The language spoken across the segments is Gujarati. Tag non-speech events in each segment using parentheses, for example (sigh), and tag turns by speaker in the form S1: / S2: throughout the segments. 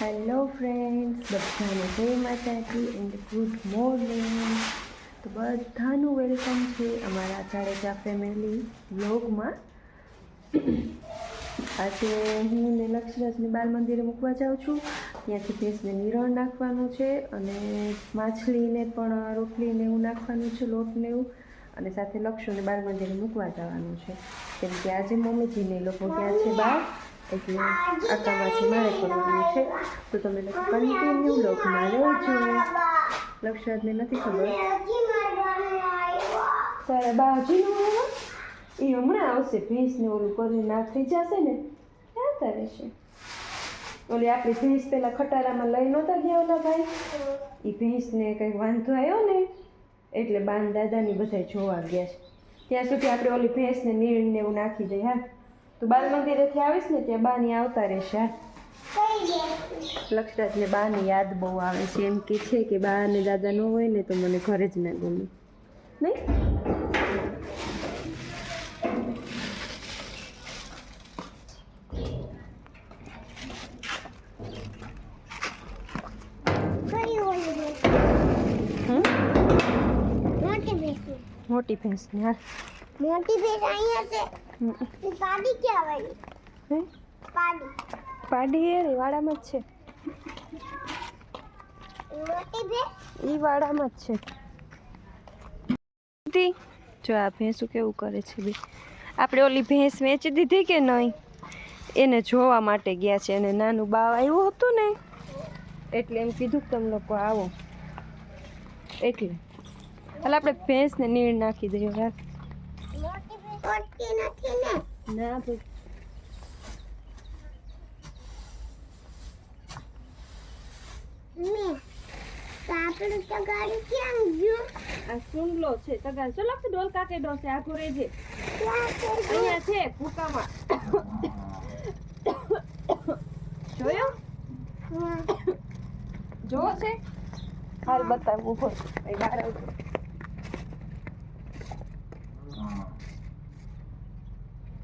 S1: હેલો ફ્રેન્ડ્સ બધાને જય માતાજી એન્ડ ગુડ મોર્નિંગ તો બધાનું વેલકમ છે અમારા જાડેજા ફેમિલી વ્લોગમાં આજે હું ને લક્ષરાજને બાલ મંદિરે મૂકવા જાઉં છું. ત્યાંથી ભેંસને નિરણ નાખવાનું છે અને માછલીને પણ રોટલીને એવું નાખવાનું છે, લોટને એવું. અને સાથે લક્ષોને બાલ મંદિરે મૂકવા જવાનું છે. કેમ કે આજે મમ્મીજીને લોકો ગયા છે બહાર એટલે આકામાંથી મારે કરવાનું છે. તો તમે લોકો કન્ટિન્યુ લોકમાં રહેજો. લક્ષરાજને નથી ખબર. તારે બાજુનું એ હમણાં આવશે. ભેંસને ઓલું કરીને ના થઈ જશે ને. ક્યાં તારે છે ઓલી આપણી ભેંસ પેલા ખટારામાં લઈ નહોતા ગયા ઓલા ભાઈ. એ ભેંસને કંઈક વાંધો આવ્યો ને? એટલે બાન દાદાની બધા જોવા ગયા છે. ત્યાં સુધી આપણે ઓલી ભેંસને નીણ ને એવું નાખી દઈએ, હા? તો બાલ મંદિરેથી આવીશ ને ત્યાં બાની આવતા રહેશે લક્ષરાજને બાની યાદ બહુ આવે છે એમ કે છે કે બા અને દાદા ન હોય ને તો મને ઘરે જ ના ગમે. નહીં? મોટી હાલ
S2: મોટી ભેંસ અહીંયા છે. પાડી ક્યાં વાળી? પાડી.
S1: પાડી એ વાડામાં જ છે. એ વાડામાં જ છે. જો આ ભેંસું કેવું કરે છે બે. આપણે ઓલી ભેંસ વેચી દીધી કે નહીં? એને જોવા માટે ગયા છે. અને નાનું બાવ આવ્યું હતું ને એટલે એમ કીધું કે તમે લોકો આવો. એટલે. હાલ આપણે ભેંસને નીણ નાખી દઈએ. યાર
S2: મોટી નથી ને
S1: ના ભાઈ
S2: મેં આપણું તો ગાડી ગયું
S1: આ સુંગલો છે ડોલ કાકે ડોસે આખો રેજે.
S2: છે
S1: અહીંયા છે ભૂકામાં. જોયો. જોવો છે? હાલ બતાવું બહાર આવજો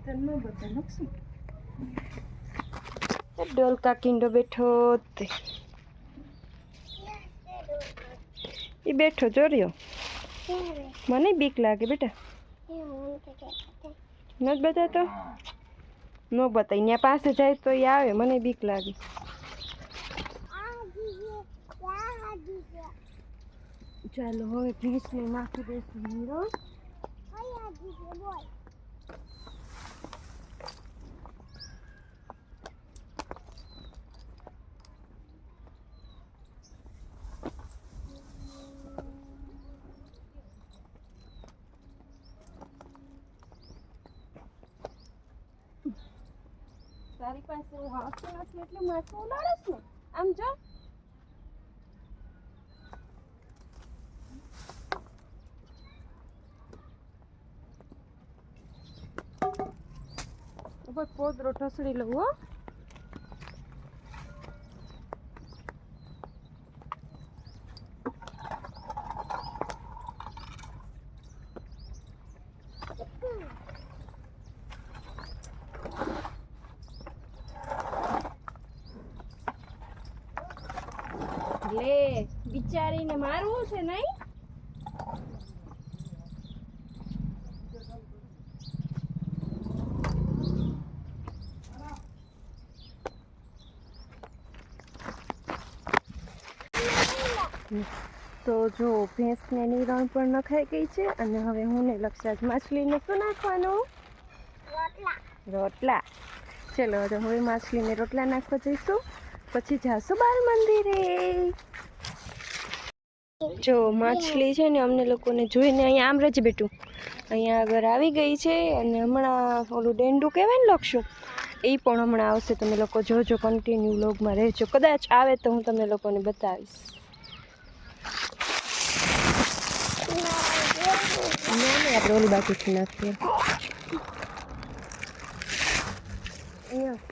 S1: તને ન બતાવ લક્ષી ડોલકા કિંડો બેઠો એ બેઠો
S2: ક્યારે?
S1: મને બીક લાગે બેટા. ન જ બતાવતો? ન બતાય. ત્યાં પાસે જાય તો એ આવે, મને બીક લાગે. ચાલો, હવે ભેંસને નાખી દઈશું
S2: કયા દીજે બોલ
S1: તારી પાસે હાથું નથી એટલે માથું ઉડાડસ ને? આમ જો. ઉપર પોદરો ઢસડી લઉં હો. લે બિચારીને મારવું છે નહીં? તો જો ભેંસને નિરણ પણ નખાઈ ગઈ છે અને હવે હું ને લક્ષાજ માછલીને શું નાખવાનું?
S2: રોટલા.
S1: રોટલા. ચલો હવે માછલીને રોટલા નાખવા જઈશું. પછી જાશું બાલ મંદિરે. જો માછલી છે ને અમને લોકોને જોઈને અહીંયા આમ રજ બેટું અહીંયા આગળ આવી ગઈ છે અને હમણાં ઓલું ડેન્ડું કહેવાય ને લખશું એ પણ હમણાં આવશે. તમે લોકો જોજો કન્ટિન્યુ લોગમાં રહેજો. કદાચ આવે તો હું તમને લોકોને બતાવીશ. આપણે ઓલી બાકી નાખીએ. અહીંયા.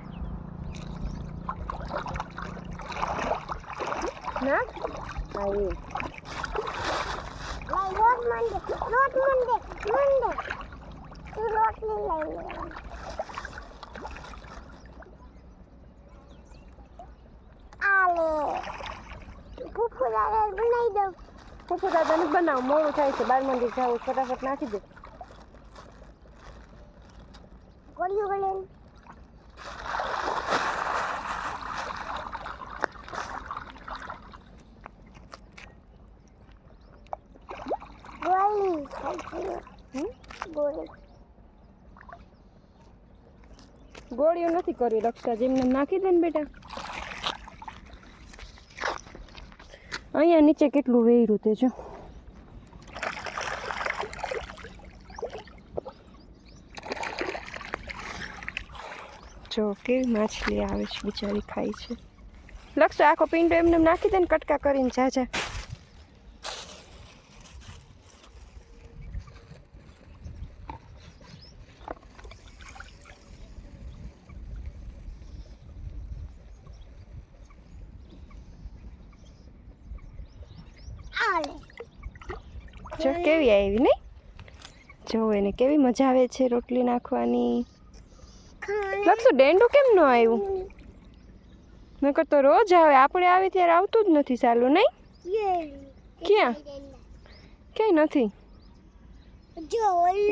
S1: ¿No? Ahí. La dos mande, dos mande, mande. Tú dos y la Ale. Tú puedes
S2: dar el bonito. Tú puedes dar el bonito. Mola, chai, se va a mandar. Chai,
S1: usted va a hacer nada. ¿Qué? ¿Qué? ¿Qué? ¿Qué? ¿Qué? ¿Qué? ¿Qué?
S2: ગોળીઓ
S1: નથી કરવી લક્ષા જેમને નાખી દે ને બેટા. અહીંયા નીચે કેટલું વેર્યું તે જો. જો, કેવી માછલી આવે છે, બિચારી ખાય છે. લક્ષ આખો પિંડો એમને એમ નાખી દે ને કટકા કરીને જા જા.
S2: આલે
S1: જો કેવી આવી નહીં જો એને કેવી મજા આવે છે રોટલી નાખવાની. લક્ષુ ડેન્ડું કેમ ન આવ્યું? નકર તો રોજ આવે આપણે આવે ત્યારે આવતું જ નથી સાલું નહીં ક્યાં? ક્યાંય નથી.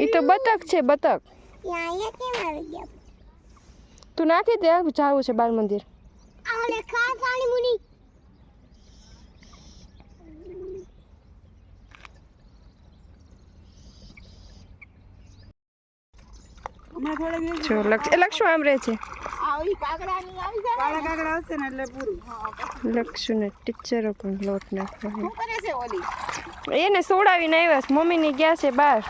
S1: એ તો બતક છે બતક. તું નાખી દે જાવું છે બાલ મંદિર.
S2: આલે ખા સાણી મુની.
S1: જો લક્ષ લક્ષુ આમ રહે છે.
S3: કાળા કાકડા આવશે ને એટલે પૂરું.
S1: લક્ષુ ને ટીચરો પણ લોટ નાખવા
S3: છે.
S1: એને સોડાવીને આવ્યા છે. મમ્મીની ગયા છે બહાર.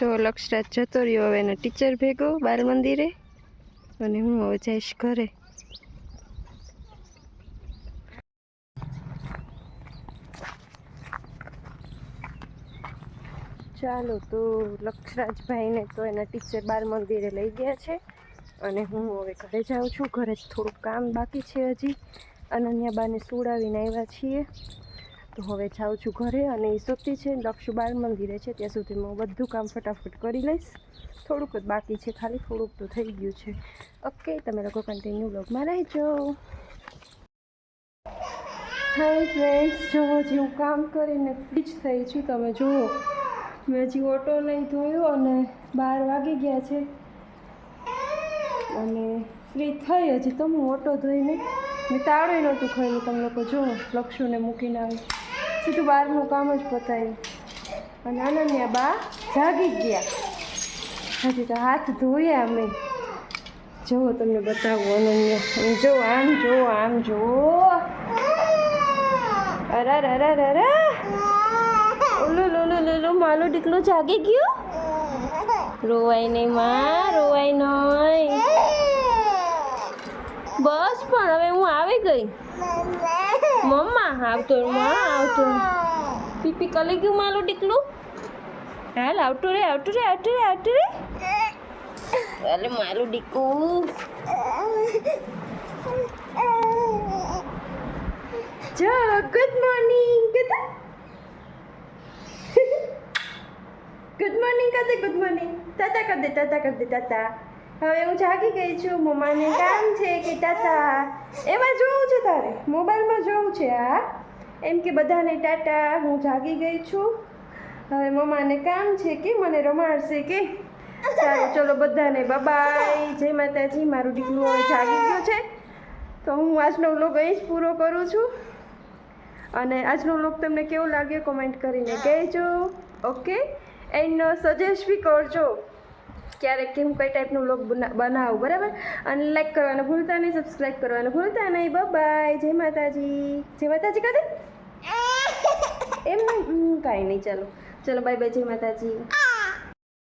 S1: જો લક્ષરાજ જતો રહ્યો. હવે એના ટીચર ભેગો બાલ મંદિરે. અને હું હવે જઈશ ઘરે. ચાલો તો લક્ષરાજભાઈને તો એના ટીચર બાર મંદિરે લઈ ગયા છે અને હું હવે ઘરે જાઉં છું. ઘરે થોડુંક કામ બાકી છે હજી. અનન્યાબાને સુડાવીને આવ્યા છીએ. તો હવે જાઉં છું ઘરે અને એ સૂતી છે લક્ષુ બાર મંદિરે છે, ત્યાં સુધી હું બધું કામ ફટાફટ કરી લઈશ. થોડુંક જ બાકી છે, ખાલી થોડુંક તો થઈ ગયું છે. ઓકે, તમે લોકો કન્ટિન્યુ બ્લોગમાં રહેજો. હાય ફ્રેન્ડ્સ જો હું કામ કરીને ફ્રી જ થઈ છું. તમે જુઓ. મેં હજી ઓટો નહીં ધોયો અને બાર વાગી ગયા છે. અને ફ્રી થઈ હજી તો હું ઓટો ધોઈને. મેં તાળું નહોતું ખાયું તમે લોકો જુઓ લક્ષુને મૂકીને આવી. સીધું બહારનું કામ જ પતાવ્યું અને અનન્યા બા જાગી ગયા. હજી તો હાથ ધોયા અમે. જુઓ તમને બતાવું, અનન્યા. જો આમ જુઓ આમ જુઓ. અરે અરે અરે અરે. લોલું માલું ડીકલું જાગી ગયું? રોવાય નહીં માં રોવાય નહીં. બસ પણ હવે હું આવી ગઈ. મમ્મા આવતો માં આવતો પીપી કલી ગયું મારું ડીકલું? હાલ આવતું રે આવતું રે આવતું રે આવતું રે અરે મારું ડીકું. (laughs) જો ગુડ મોર્નિંગ કીધું ગુડ મોર્નિંગ કર ગુડ મોર્નિંગ તાતા કર દે તાતા કર દે તાતા હવે હું જાગી ગઈ છું. મમ્માને કામ છે કે તાતા એમાં જોવું છે તારે? મોબાઈલમાં જોવું છે આ એમ કે બધાને ટાટા હું જાગી ગઈ છું. હવે મમ્માને કામ છે કે મને રમાડશે કે? સારું ચલો બધાને બબાય જય માતાજી, મારું દીકરું હવે જાગી ગયું છે. તો હું આજનો વ્લોગ અહીં જ પૂરો કરું છું. અને આજનો વ્લોગ તમને કેવો લાગ્યો કોમેન્ટ કરીને કહેજો. ઓકે એન્ડ સજેસ્ટ બી કરજો. ક્યારેક કે હું કઈ ટાઈપનું વ્લોગ બનાવું બરાબર? અને લાઈક કરવાનું ભૂલતા નહીં સબસ્ક્રાઈબ કરવાનું ભૂલતા નહીં. બાય જય માતાજી. જય માતાજી કદી (laughs) એમ નહીં? કાંઈ નહીં ચાલો. ચલો બાય બાય જય માતાજી.